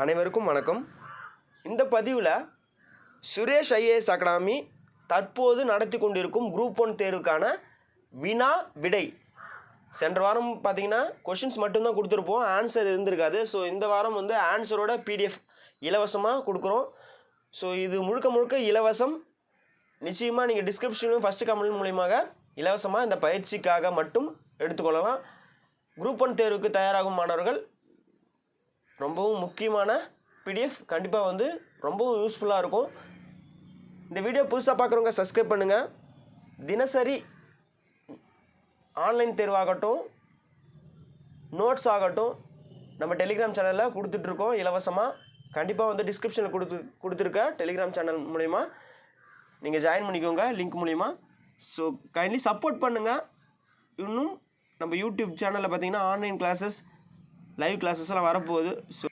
அனைவருக்கும் வணக்கம். இந்த பதிவில் சுரேஷ் ஐஏஎஸ் அகாடமி தற்போது நடத்தி கொண்டிருக்கும் குரூப் ஒன் தேர்வுக்கான வினா விடை. சென்ற வாரம் பார்த்தீங்கன்னா கொஷின்ஸ் மட்டும்தான் கொடுத்துருப்போம். ஆன்சர் இருந்திருக்காது. ஸோ இந்த வாரம் வந்து ஆன்சரோட பிடிஎஃப் இலவசமாக கொடுக்குறோம். ஸோ இது முழுக்க முழுக்க இலவசம். நிச்சயமாக நீங்கள் டிஸ்கிரிப்ஷனும் ஃபஸ்ட்டு கமெண்ட் மூலியமாக இலவசமாக இந்த பயிற்சிக்காக மட்டும் எடுத்துக்கொள்ளலாம். குரூப் ஒன் தேர்வுக்கு தயாராகும் மாணவர்கள் ரொம்பவும் முக்கியமான பிடிஎஃப் கண்டிப்பாக வந்து ரொம்பவும் யூஸ்ஃபுல்லாக இருக்கும். இந்த வீடியோ புதுசாக பார்க்குறவங்க சப்ஸ்கிரைப் பண்ணுங்கள் தினசரி ஆன்லைன் தேர்வாகட்டும் நோட்ஸ் ஆகட்டும் நம்ம டெலிகிராம் சேனலில் கொடுத்துட்ருக்கோம் இலவசமாக கண்டிப்பாக வந்து டிஸ்கிரிப்ஷனில் கொடுத்து கொடுத்துருக்க டெலிகிராம் சேனல் மூலிமா நீங்கள் ஜாயின் பண்ணிக்கோங்க லிங்க் மூலிமா ஸோ கைண்ட்லி சப்போர்ட் பண்ணுங்கள் இன்னும் நம்ம யூடியூப் சேனலில் பார்த்தீங்கன்னா ஆன்லைன் கிளாஸஸ் லைவ் கிளாஸஸ் எல்லாம் வரப்போகுது. ஸோ